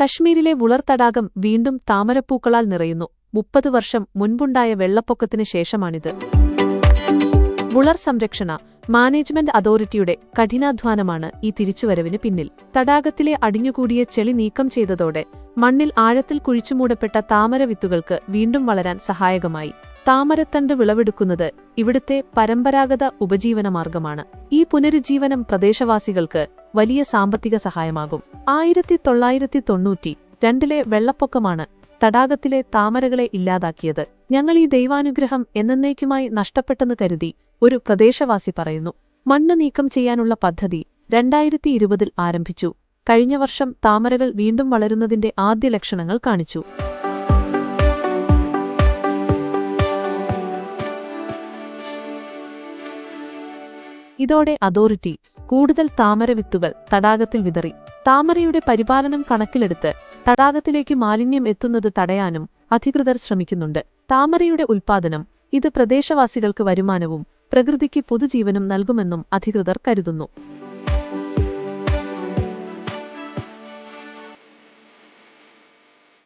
കശ്മീരിലെ വുളർത്തടാകം തടാകം വീണ്ടും താമരപ്പൂക്കളാൽ നിറയുന്നു. മുപ്പത് വർഷം മുൻപുണ്ടായ വെള്ളപ്പൊക്കത്തിന് ശേഷമാണിത്. വുളർ സംരക്ഷണ മാനേജ്മെന്റ് അതോറിറ്റിയുടെ കഠിനാധ്വാനമാണ് ഈ തിരിച്ചുവരവിന് പിന്നിൽ. തടാകത്തിലെ അടിഞ്ഞുകൂടിയ ചെളി നീക്കം ചെയ്തതോടെ മണ്ണിൽ ആഴത്തിൽ കുഴിച്ചുമൂടപ്പെട്ട താമര വിത്തുകൾക്ക് വീണ്ടും വളരാൻ സഹായകമായി. താമരത്തണ്ട് വിളവെടുക്കുന്നത് ഇവിടുത്തെ പരമ്പരാഗത ഉപജീവനമാർഗമാണ്. ഈ പുനരുജ്ജീവനം പ്രദേശവാസികൾക്ക് വലിയ സാമ്പത്തിക സഹായമാകും. ആയിരത്തി തൊള്ളായിരത്തി തൊണ്ണൂറ്റി രണ്ടിലെ വെള്ളപ്പൊക്കമാണ് തടാകത്തിലെ താമരകളെ ഇല്ലാതാക്കിയത്. ഞങ്ങൾ ഈ ദൈവാനുഗ്രഹം എന്നേക്കുമായി നഷ്ടപ്പെട്ടെന്ന് കരുതി ഒരു പ്രദേശവാസി പറയുന്നു. മണ്ണ് നീക്കം ചെയ്യാനുള്ള പദ്ധതി രണ്ടായിരത്തി ഇരുപതിൽ ആരംഭിച്ചു. കഴിഞ്ഞ വർഷം താമരകൾ വീണ്ടും വളരുന്നതിന്റെ ആദ്യ ലക്ഷണങ്ങൾ കാണിച്ചു. ഇതോടെ അതോറിറ്റി കൂടുതൽ താമര വിത്തുകൾ തടാകത്തിൽ വിതറി. താമരയുടെ പരിപാലനം കണക്കിലെടുത്ത് തടാകത്തിലേക്ക് മാലിന്യം എത്തുന്നത് തടയാനും അധികൃതർ ശ്രമിക്കുന്നുണ്ട്. താമരയുടെ ഉൽപ്പാദനം ഇത് പ്രദേശവാസികൾക്ക് വരുമാനവും പ്രകൃതിക്ക് പുതുജീവനും നൽകുമെന്നും അധികൃതർ കരുതുന്നു.